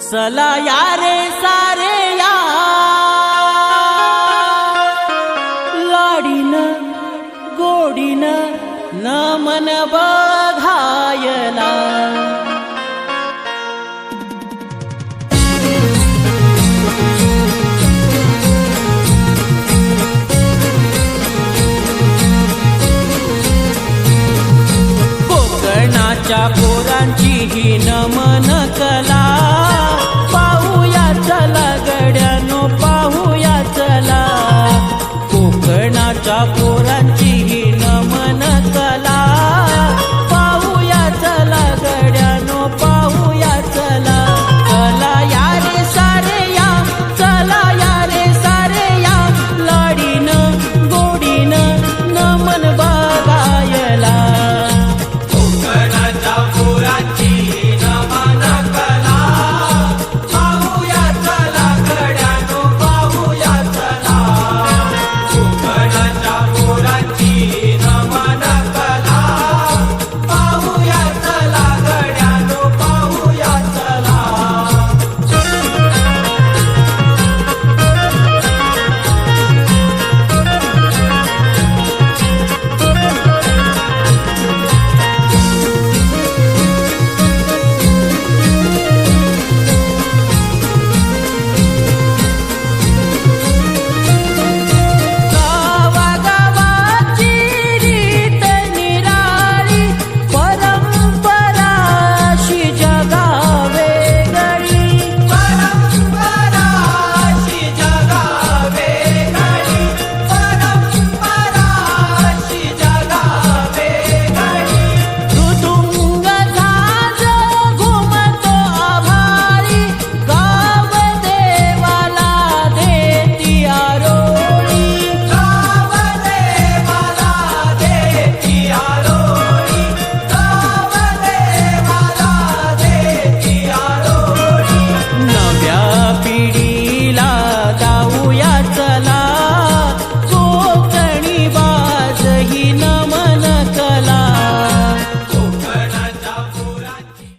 चला या रे सारे या. लाडीन गोडीन न मन बघायला. कोकणाच्या पोरांची ही नमन कला. चाकोरांची पोरांची ही